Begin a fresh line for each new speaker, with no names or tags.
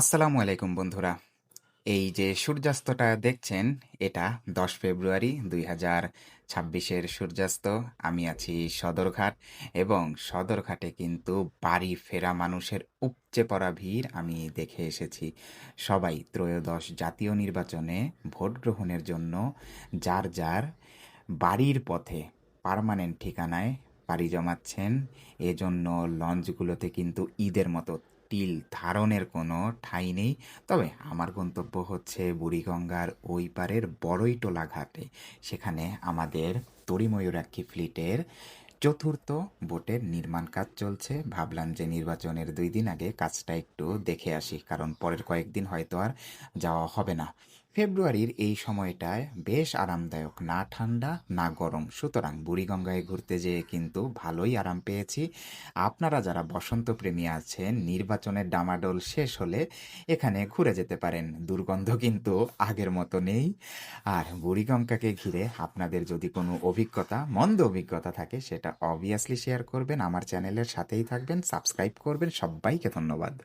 আসসালামু আলাইকুম বন্ধুরা। এই যে সূর্যাস্তটা দেখছেন, এটা দশ ফেব্রুয়ারি দুই হাজার ছাব্বিশের সূর্যাস্ত। আমি আছি সদরঘাট এবং সদরঘাটে কিন্তু বাড়ি ফেরা মানুষের উপচে পড়া ভিড় আমি দেখে এসেছি। সবাই ত্রয়োদশ জাতীয় নির্বাচনে ভোট গ্রহণের জন্য যার যার বাড়ির পথে পার্মানেন্ট ঠিকানায় পাড়ি জমাচ্ছেন, এজন্য লঞ্চগুলোতে কিন্তু ঈদের মতো টিল ধারণের কোনো ঠাঁই নেই। তবে আমার গন্তব্য হচ্ছে বুড়িগঙ্গার ওই পারের বড়ইটোলা ঘাটে। সেখানে আমাদের তরিময়ূরাক্ষী ফ্লিটের চতুর্থ বোটের নির্মাণ কাজ চলছে। ভাবলাম যে নির্বাচনের দুই দিন আগে কাজটা একটু দেখে আসি, কারণ পরের কয়েকদিন হয়তো আর যাওয়া হবে না। ফেব্রুয়ারির এই সময়টায় বেশ আরামদায়ক, না ঠান্ডা, না গরম। সুতরাং বুড়িগঙ্গায় ঘুরতে যেয়ে কিন্তু ভালোই আরাম পেয়েছি। আপনারা যারা বসন্ত প্রেমী আছেন, নির্বাচনের ডামাডোল শেষ হলে এখানে ঘুরে যেতে পারেন। দুর্গন্ধ কিন্তু আগের মতো নেই। আর বুড়িগঙ্গাকে ঘিরে আপনাদের যদি কোনো অভিজ্ঞতা, মন্দ অভিজ্ঞতা থাকে, সেটা অবভিয়াসলি শেয়ার করবেন। আমার চ্যানেলের সাথেই থাকবেন সাবস্ক্রাইব করবেন। সবাইকে ধন্যবাদ।